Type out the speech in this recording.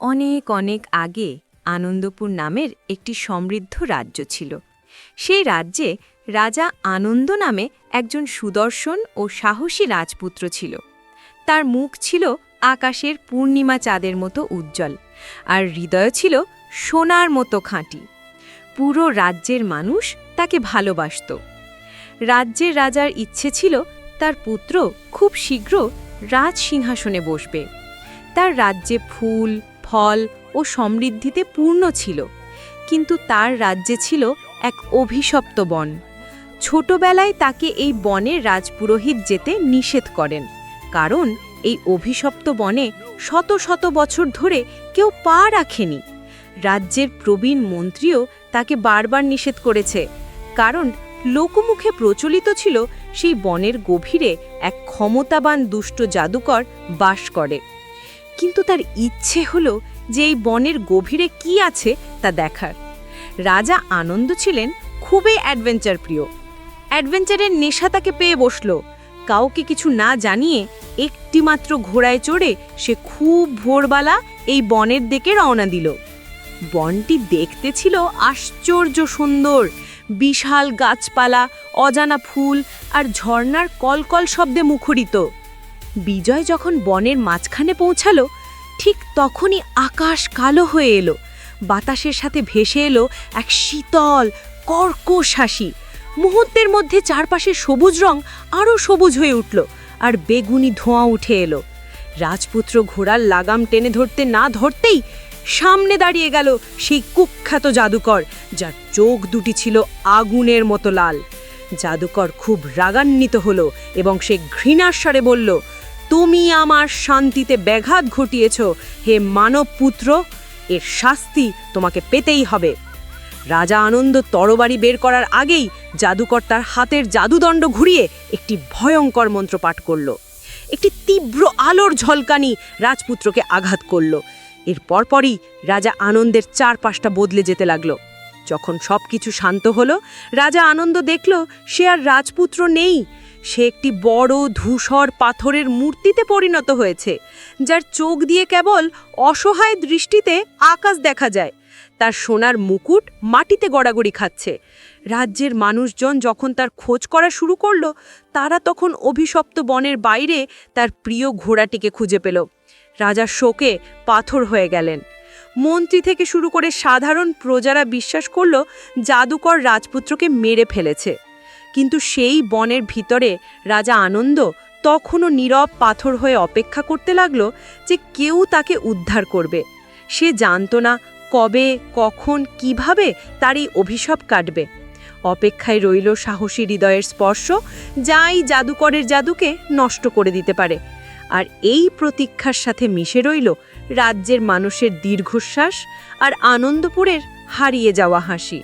অনেক অনেক আগে আনন্দপুর নামের একটি সমৃদ্ধ রাজ্য ছিল। সেই রাজ্যে রাজা আনন্দ নামে একজন সুদর্শন ও সাহসী রাজপুত্র ছিল। তার মুখ ছিল আকাশের পূর্ণিমা চাঁদের মতো উজ্জ্বল আর হৃদয় ছিল সোনার মতো খাঁটি। পুরো রাজ্যের মানুষ তাকে ভালোবাসত। রাজ্যের রাজার ইচ্ছে ছিল তার পুত্র খুব শীঘ্র রাজ সিংহাসনে বসবে। তার রাজ্যে ফুল ফল ও সমৃদ্ধিতে পূর্ণ ছিল, কিন্তু তার রাজ্যে ছিল এক অভিশপ্ত বন। ছোটবেলায় তাকে এই বনের রাজপুরোহিত যেতে নিষেধ করেন, কারণ এই অভিশপ্ত বনে শত শত বছর ধরে কেউ পা রাখেনি। রাজ্যের প্রবীণ মন্ত্রীও তাকে বারবার নিষেধ করেছে, কারণ লোকমুখে প্রচলিত ছিল সেই বনের গভীরে এক ক্ষমতাবান দুষ্ট জাদুকর বাস করে। কিন্তু তার ইচ্ছে হলো যে এই বনের গভীরে কি আছে তা দেখার। রাজা আনন্দ ছিলেন, খুবই অ্যাডভেঞ্চার প্রিয় অ্যাডভেঞ্চারের নেশা তাকে পেয়ে বসল। কাউকে কিছু না জানিয়ে একটিমাত্র ঘোড়ায় চড়ে সে খুব ভোরবেলা এই বনের দিকে রওনা দিল। বনটি দেখতে ছিল আশ্চর্য সুন্দর। বিশাল গাছপালা, অজানা ফুল আর ঝর্নার কলকল শব্দে মুখরিত। বিজয় যখন বনের মাঝখানে পৌঁছালো ঠিক তখনই আকাশ কালো হয়ে এলো। বাতাসের সাথে ভেসে এলো এক শীতল, কর্কশ হাসি। মুহূর্তের মধ্যে চারপাশে সবুজ রং আরও সবুজ হয়ে উঠল আর বেগুনি ধোঁয়া উঠে এলো। রাজপুত্র ঘোড়ার লাগাম টেনে ধরতে না ধরতেই সামনে দাঁড়িয়ে গেল সেই কুখ্যাত জাদুকর, যার চোখ দুটি ছিল আগুনের মতো লাল। জাদুকর খুব রাগান্বিত হলো এবং সে ঘৃণার স্বরে বলল তুমি আমার শান্তিতে ব্যাঘাত ঘটিয়েছ। হে মানব পুত্র এর শাস্তি তোমাকে পেতেই হবে। রাজা আনন্দ তরবারি বের করার আগেই জাদুকর তার হাতের জাদুদণ্ড ঘুরিয়ে একটি ভয়ঙ্কর মন্ত্র পাঠ করল। একটি তীব্র আলোর ঝলকানি রাজপুত্রকে আঘাত করল। এর পরপরই রাজা আনন্দের চারপাশটা বদলে যেতে লাগল। যখন সব কিছু শান্ত হলো, রাজা আনন্দ দেখল সে আর রাজপুত্র নেই। সে একটি বড় ধূসর পাথরের মূর্তিতে পরিণত হয়েছে, যার চোখ দিয়ে কেবল অসহায় দৃষ্টিতে আকাশ দেখা যায়। তার সোনার মুকুট মাটিতে গড়াগড়ি খাচ্ছে। রাজ্যের মানুষজন যখন তার খোঁজ করা শুরু করল, তারা তখন অভিশপ্ত বনের বাইরে তার প্রিয় ঘোড়াটিকে খুঁজে পেল। রাজা শোকে পাথর হয়ে গেলেন। মন্ত্রী থেকে শুরু করে সাধারণ প্রজারা বিশ্বাস করল, জাদুকর রাজপুত্রকে মেরে ফেলেছে। কিন্তু সেই বনের ভিতরে রাজা আনন্দ তখনও নীরব পাথর হয়ে অপেক্ষা করতে লাগল যে কেউ তাকে উদ্ধার করবে। সে জানত না কবে, কখন, কীভাবে তার এই অভিশাপ কাটবে। অপেক্ষায় রইল সাহসী হৃদয়ের স্পর্শ, যাই জাদুকরের জাদুকে নষ্ট করে দিতে পারে। আর এই প্রতীক্ষার সাথে মিশে রইল রাজ্যের মানুষের দীর্ঘশ্বাস আর আনন্দপুরের হারিয়ে যাওয়া হাসি।